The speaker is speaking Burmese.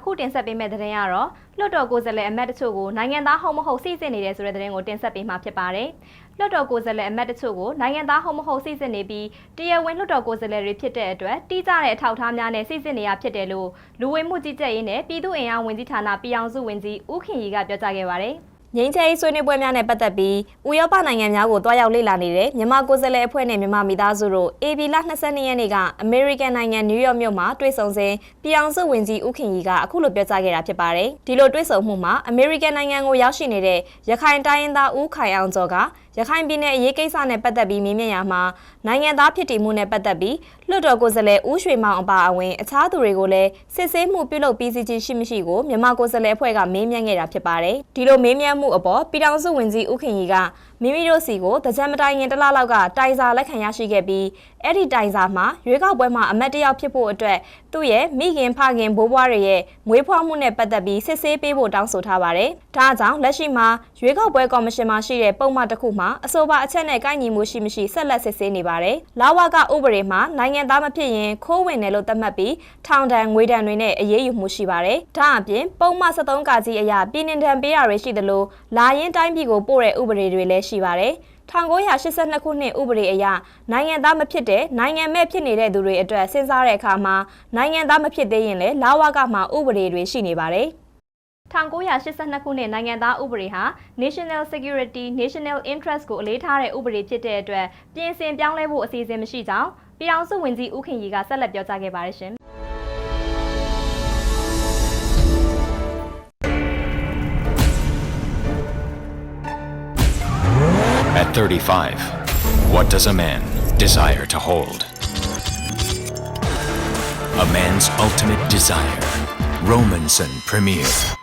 အခုတင်ဆက်ပေးမယ့်သတင်းကတော့လွှတ်တော်ကိုယ်စားလှယ်အမတ်တချို့ကိုနိုင်ငံသားဟုတ်မဟုတ်စိစစ်နေတယ်ဆိုတဲ့သတင်းကိုတင်ဆက်ပေးမှာဖြစ်ပါတယ်။လွှတ်တော်ကိုယ်စားလှယ်အမတ်တချို့ကိုနိုင်ငံသားဟုတ်မဟုတ်စိစစ်နေပြီးတရားဝင်လွှတ်တော်ကိုယ်စားလှယ်တွေဖြစ်တဲ့အတွက်တိကျတဲ့အထောက်အထားများနဲ့စိစစ်နေရဖြစ်တယ်လို့လူဝင်မှုကြီးကြပ်ရေးနဲ့ပြည်သူ့အင်အားဝန်ကြီးဌာနပြည်အောင်စုဝန်ကြီးဦးခင်ရီကပြောကြားခဲ့ပါတယ်။ ငင်းချဲဆွေးနွေးပွဲများနဲ့ပတ်သက်ပြီးဥရောပနိုင်ငံများကိုတွားရောက်လေ့လာနေတဲ့မြန်မာကိုယ်စားလှယ်အဖွဲ့နဲ့မြန်မာမိသားစုတို့ AB လ22ရက်နေ့ကအမေရိကန်နိုင်ငံနယူးယောက်မြို့မှာတွေ့ဆုံစဉ်ပြည်အောင်စုဝန်ကြီးဦးခင်ရီကအခုလိုပြောကြားခဲ့တာဖြစ်ပါတယ်။ဒီလိုတွေ့ဆုံမှုမှာအမေရိကန်နိုင်ငံကိုရောက်ရှိနေတဲ့ရခိုင်တိုင်းရင်းသားဦးခိုင်အောင်ကျော်ကရခိုင်ပြည်နယ်အရေးကိစ္စနဲ့ပတ်သက်ပြီးမေးမြန်းရာမှာနိုင်ငံသားဖြစ်တည်မှုနဲ့ပတ်သက်ပြီးလွှတ်တော်ကိုယ်စားလှယ်ဦးရွှေမောင်အပါအဝင်အခြားသူတွေကိုလည်းစစ်ဆေးမှုပြုလုပ်ပြီးစီခြင်းရှိမရှိကိုမြန်မာကိုယ်စားလှယ်အဖွဲ့ကမေးမြန်းခဲ့တာဖြစ်ပါတယ်။ဒီလိုမေးမြန်းမှုအပေါ်ပြည်ထောင်စုဝန်ကြီးဦးခင်ရီကမိမိတို့စီကိုတကြံမတိုင်ခင်တစ်လလောက်ကတိုင်စာလက်ခံရရှိခဲ့ပြီးအဲ့ဒီတိုင်စာမှာရွေးကောက်ပွဲမှာအမတ်တယောက်ဖြစ်ဖို့အတွက်သူ့ရဲ့မိခင်ဖခင်ဘိုးဘွားတွေရဲ့မွေးဖွားမှုနဲ့ပတ်သက်ပြီးစစ်ဆေးပေးဖို့တောင်းဆိုထားပါတယ်။ဒါအကြောင်းလက်ရှိမှာရွေးကောက်ပွဲကော်မရှင်မှာရှိတဲ့ပုံမှန်တစ်ခုမှာအဆိုပါအချက်နဲ့ကိုက်ညီမှုရှိမရှိဆက်လက်စစ်ဆေးနေပါတယ်။လာဝကဥပဒေမှာနိုင်ငံသားမဖြစ်ရင်ခိုးဝင်တယ်လို့သတ်မှတ်ပြီးထောင်ဒဏ်ငွေဒဏ်တွေနဲ့အရေးယူမှုရှိပါတယ်။ဒါအပြင်ပုံမှန်73ကာကြီးအရာပြည်နှင်ဒဏ်ပေးရတွေရှိသလိုလာရင်တိုင်းပြည်ကိုပို့တဲ့ဥပဒေတွေလည်းရှိပါတယ်။ 1982ခုနှစ်ဥပဒေအရနိုင်ငံသားမဖြစ်တဲ့နိုင်ငံမဲ့ဖြစ်နေတဲ့သူတွေအတွက်စဉ်းစားတဲ့အခါမှာနိုင်ငံသားမဖြစ်သေးရင်လည်းလာဝကမှာဥပဒေတွေရှိနေပါတယ်1982ခုနှစ်နိုင်ငံသားဥပဒေဟာ National Security National Interest ကိုအလေးထားတဲ့ဥပဒေဖြစ်တဲ့အတွက်ပြင်ဆင်ပြောင်းလဲဖို့အစီအစဉ်မရှိကြောင်းပြည်အောင်စုဝန်ကြီးဦးခင်ရီကဆက်လက်ပြောကြားခဲ့ပါတယ်ရှင် At 35, what does a man desire to hold? A man's ultimate desire. Romanson Premier.